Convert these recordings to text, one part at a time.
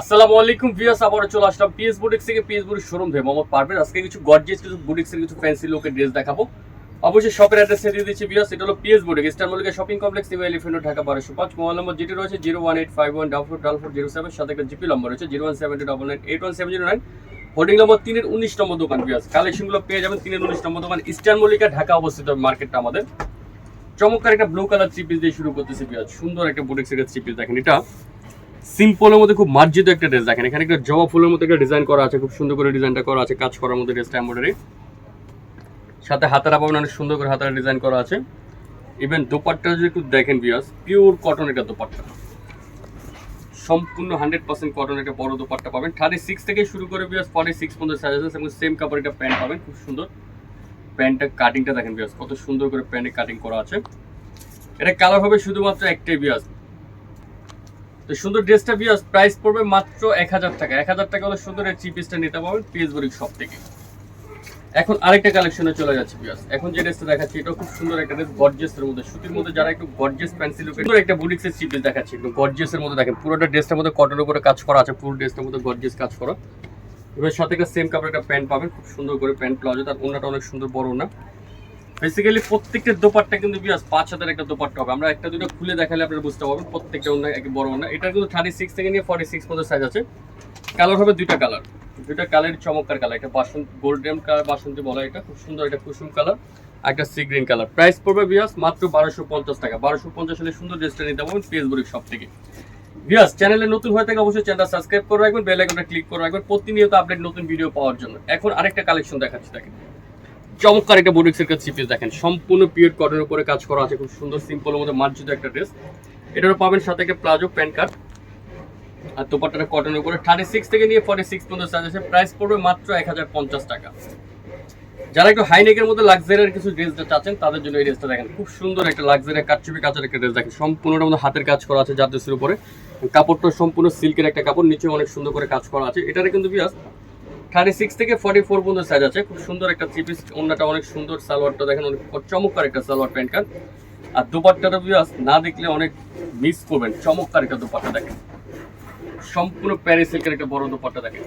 আসসালামু আলাইকুম ভিউয়ার্স, আবারও চলে আসলাম পিএস বুটিক্স থেকে। পিএস বুটিক শোরুম থেকে মোহাম্মদ পারভেজ। আজকে কিছু গর্জিয়াস কিছু বুটিক্সের কিছু ফ্যান্সি লোকের ড্রেস দেখাবো। অবশ্যই শপের অ্যাড্রেস দিয়ে দিচ্ছি ভিউয়ার্স, এটা হলো PS boutique Eastern Mallika shopping complex New Elephant Dhaka বারোশো পাঁচ। মোবাইল নম্বর যেটি রয়েছে zero one eight five one double four double four zero seven সাথে একটা জিপি নম্বর রয়েছে zero one seven two double nine eight one seven zero nine holding number তিনের উনিশ নম্বর দোকান ভিউয়ার্স কালেকশনগুলো পেয়ে যাবেন তিনের উনিশ নম্বর দোকান ইস্টার মল্লিকা ঢাকা অবস্থিত মার্কেটটা আমাদের। চমৎকার একটা ব্লু কালার থ্রি পিস দিয়ে শুরু করতেছি ভিউয়ার্স, সুন্দর একটা বুটিক্সের থ্রি পিস দেখেন এটা। সিম্পলের মধ্যে খুব মার্জিত একটা ড্রেস দেখেন। এখানে একটা জবা ফুলের মধ্যে একটা ডিজাইন করা আছে, খুব সুন্দর করে ডিজাইনটা করা আছে, কাজ করার মধ্যে ড্রেসটা এমব্রয়ডারি। সাথে হাতারা পাবেন অনেক সুন্দর করে হাতারা ডিজাইন করা আছে। ইভেন দোপাট্টা যদি একটু দেখেন বিয়াস পিওর কটন এটা দোপাট্টা। সম্পূর্ণ হান্ড্রেড পার্সেন্ট কটন একটা বড় দোপাট্টা পাবেন। থার্টি সিক্স থেকে শুরু করে বিয়াস ফর্টি সিক্স পর্যন্ত সাইজ আছে, এবং সেম কাপড় একটা প্যান্ট পাবেন, খুব সুন্দর। প্যান্টটা কাটিংটা দেখেন বিয়াস কত সুন্দর করে প্যান্টে কাটিং করা আছে। এটা কালার হবে শুধুমাত্র একটাই বিয়াস তো সুন্দর ড্রেসটা বিয়াস প্রাইস পড়বে মাত্র এক হাজার টাকা। এক হাজার টাকা হলে সুন্দর এই থ্রি নিতে পারবেন পিএস বরিক শপ থেকে। এখন আরেকটা কালেকশনে চলে যাচ্ছে বিয়াস এখন যে ড্রেসটা দেখাচ্ছি এটা খুব সুন্দর একটা ড্রেস গর্জিয়াসের মধ্যে। সুতির মধ্যে যারা একটু গর্জিয়াস ফ্যান্সি লুকের সুন্দর একটা বুটিক্সের থ্রি পিস দেখাচ্ছি, একটু গর্জিয়াসের মধ্যে দেখেন। পুরোটা ড্রেসটার মধ্যে কটনের উপরে কাজ করা আছে, পুরো ড্রেসটার মধ্যে গর্জিয়াস কাজ করা। এবার সাথে একটা সেম কাপড় একটা প্যান্ট পাবেন, খুব সুন্দর করে প্যান্ট প্লাজো। তার ওনাটা অনেক সুন্দর বড় ওনা বেসিক্যালি প্রত্যেকটা দোপাট্টা কিন্তু বিয়াস পাঁচ হাজার একটা দোপাট্টা হবে। আমরা একটা দুটো খুলে দেখালে আপনারা বুঝতে পারবেন প্রত্যেকটা অন্য এক বড় অন্য। এটা কিন্তু থার্টি সিক্স থেকে নিয়ে ফর্টি সিক্স পর্যন্ত সাইজ আছে। কালার হবে দুইটা কালার দুইটা কালার চমৎকার কালার একটা বাসন গোল্ডেন কালার বাসন্তী বলা এটা। খুব সুন্দর একটা কুসুম কালার একটা সি গ্রিন কালার প্রাইস পড়বে বিয়াস মাত্র বারোশো পঞ্চাশ টাকা। বারোশো পঞ্চাশ হলে সুন্দর ড্রেসটা নিতে পারবেন ফেসবুক সব থেকে বিয়াস চ্যানেলে নতুন হয়ে থাকে অবশ্যই চ্যানেলটা সাবস্ক্রাইব করে রাখবেন বেল আইকনটা ক্লিক করে রাখবেন। প্রতিনিয়ত আপডেট নতুন ভিডিও পাওয়ার জন্য। এখন আরেকটা কালেকশন দেখাচ্ছি, দেখেন। চমৎকার একটা বুটিক্সের কাছে পিস দেখেন। সম্পূর্ণ পিওর কটনের উপরে কাজ করা আছে, খুব সুন্দর সিম্পলের মধ্যে মার্জিত একটা ড্রেস এটারও পাবেন সাথে একটা প্লাজো প্যান্ট কাট। আর দোপাট্টাটা কটনের উপরে। থার্টি সিক্স থেকে নিয়ে ফর্টি সিক্স পর্যন্ত সাইজ আছে। প্রাইস পড়বে মাত্র এক হাজার পঞ্চাশ টাকা। যারা একটু হাইনেকের মধ্যে লাক্সারিয়ার কিছু ড্রেসটা চাচ্ছেন, তাদের জন্য এই ড্রেসটা দেখেন। খুব সুন্দর একটা লাক্সারিয়া কাটচুপি কাঁচার একটা ড্রেস দেখেন। সম্পূর্ণটার মধ্যে হাতের কাজ করা আছে যার ড্রেসের উপরে। কাপড়টা সম্পূর্ণ সিল্কের একটা কাপড়, নিচে অনেক সুন্দর করে কাজ করা আছে। এটারে কিন্তু বিয়াস থার্টি সিক্স থেকে ফর্টি ফোর পর্যন্ত সাইজ আছে। খুব সুন্দর একটা থ্রি পিস অন্যটা অনেক সুন্দর, সালোয়ারটা দেখেন অনেক চমৎকার একটা সালোয়ার প্যান্ট কাট। আর দুপাট্টাটা বিয়াস না দেখলে অনেক মিস করবেন। চমৎকার একটা দুপাট্টা দেখেন। সম্পূর্ণ প্যারিস সিল্কের একটা বড় দুপাট্টা দেখেন।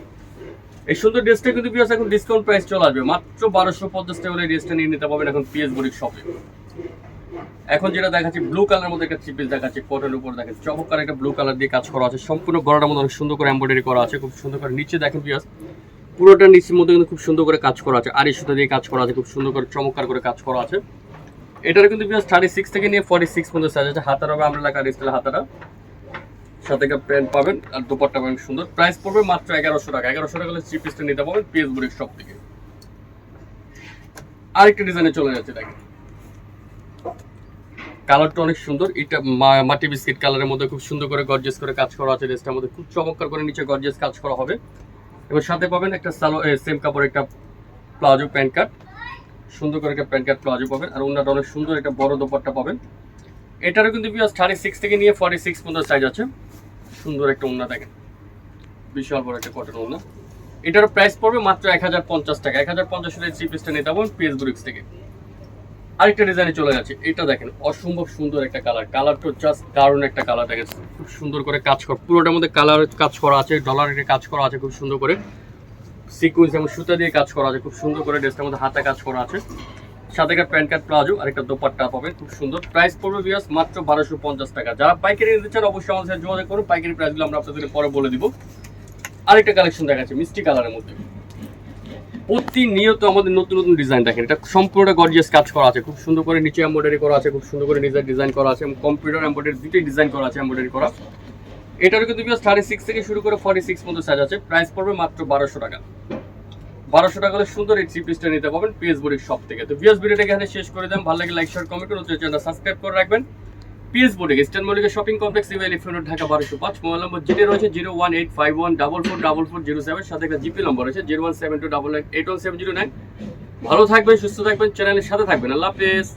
এই সুন্দর ড্রেসটা কিন্তু বিয়াস এখন ডিসকাউন্ট প্রাইস চলে আসবে। মাত্র বারোশো পঞ্চাশ টাকা হলে ড্রেসটা নিয়ে নিতে পারবেন এখন পিএস বরিক শপে এখন যেটা দেখাচ্ছি ব্লু কালার মধ্যে একটা থ্রি পিস দেখাচ্ছি কটের উপর দেখেন। চমৎকার একটা ব্লু কালার দিয়ে কাজ করা আছে। সম্পূর্ণ গড়াটার মধ্যে অনেক সুন্দর করে এমব্রয়ডারি করা আছে। খুব সুন্দর করে নিচে দেখেন বিয়াস পুরোটা নিচের মধ্যে কিন্তু খুব সুন্দর করে কাজ করা আছে। আড়ি সুতা দিয়ে কাজ করা আছে, খুব সুন্দর করে, চমৎকার করে কাজ করা আছে। এটার কিন্তু বিয়াস থার্টি সিক্স থেকে নিয়ে ফর্টি সিক্স পর্যন্ত সাইজ আছে। হাতার হবে আমরা লাগা স্টাইল হাতাটা সাথে একটা প্যান্ট পাবেন, আর দুপাট্টা পাবেন সুন্দর। প্রাইস পড়বে মাত্র এগারোশো টাকা। এগারোশো টাকা হলে থ্রি পিসটা নিতে পারবেন পিএস বুড়ির শপ থেকে। আরেকটা ডিজাইনে চলে যাচ্ছে, দেখেন। কালারটা অনেক সুন্দর। এটা মাটি বিস্কিট কালারের মধ্যে খুব সুন্দর করে গর্জেস করে কাজ করা আছে। ড্রেসটার মধ্যে খুব চমৎকার করে নিচে গর্জেস কাজ করা হবে। এবং সাথে পাবেন একটা সালো সেম কাপড় একটা প্লাজো প্যান্ট কাট। সুন্দর করে একটা প্যান্ট কাট প্লাজো পাবেন। আর ওনাটা অনেক সুন্দর একটা বড় দোপারটা পাবেন। এটারও কিন্তু বিয়াস থার্টি সিক্স থেকে নিয়ে ফর্টি সিক্স পর্যন্ত সাইজ আছে। সুন্দর একটা ওনা দেখেন। বিশাল বড় একটা কটন ওনা। এটার প্রাইস পড়বে মাত্র এক হাজার পঞ্চাশ টাকা। এক হাজার পঞ্চাশ টাকা চিপ নিতে পারবেন পিএস থেকে। আরেকটা ডিজাইনে চলে যাচ্ছে। এটা দেখেন, অসম্ভব সুন্দর একটা কালার কালার তো জাস্ট দারুণ একটা কালার দেখেন। খুব সুন্দর করে কাজ করা পুরোটার মধ্যে কালার কাজ করা আছে ডলারের কাজ করা আছে খুব সুন্দর করে। সিকুয়েন্স এবং সুতা দিয়ে কাজ করা আছে, খুব সুন্দর করে ড্রেসটার মধ্যে হাতে কাজ করা আছে। সাথে একটা প্যান্ট কার্ড প্লাজো আর একটা দোপাট্টা পাবেন, খুব সুন্দর। প্রাইস পড়বে বিয়াস মাত্র বারোশো পঞ্চাশ টাকা। যারা পাইকারি নিতে চান অবশ্যই আমাদের সাথে যোগাযোগ করুন। পাইকারি প্রাইসগুলো আমরা আপনাদের পরে বলে দিব। আরেকটা কালেকশন দেখাচ্ছে, মিষ্টি কালারের মধ্যে। প্রতিনিয়ত আমাদের নতুন নতুন ডিজাইন দেখেন। এটা সম্পূর্ণটা গর্জিয়াস কাজ করা আছে। খুব সুন্দর করে নিচে এমব্রয়ডারি করা আছে, খুব সুন্দর করে নিজের ডিজাইন করা আছে কম্পিউটার এমব্রয়ডারি দুটোই ডিজাইন করা আছে এমব্রয়ডারি করা। এটার কিন্তু থার্টি সিক্স থেকে শুরু করে ফর্টি সিক্স পর্যন্ত সাইজ আছে। প্রাইস পড়বে মাত্র বারোশো টাকা। বারোশো টাকা হলে সুন্দর এই থ্রি পিসটা নিতে পারবেন। পিএস বুড়ির শপ থেকে। তো পিএস ভিডিওটা এখানে শেষ করে দেন। ভালো লাগে লাইক শেয়ার কমেন্ট করুন। চ্যানেলটা সাবস্ক্রাইব করে রাখবেন। পিএস বোর্ডে ইস্টার্ন মল্লিকের শপিং কমপ্লেক্স ইভেল ইফেন্ট ঢাকা বারোশো পাঁচ মোবাইল নম্বর জিটে রয়েছে zero one eight five one double four double four zero seven সাথে একটা জিপি নম্বর রয়েছে zero one seven two double eight one seven zero nine ভালো থাকবেন, সুস্থ থাকবেন চ্যানেলের সাথে থাকবেন। আল্লাহ হাফেজ।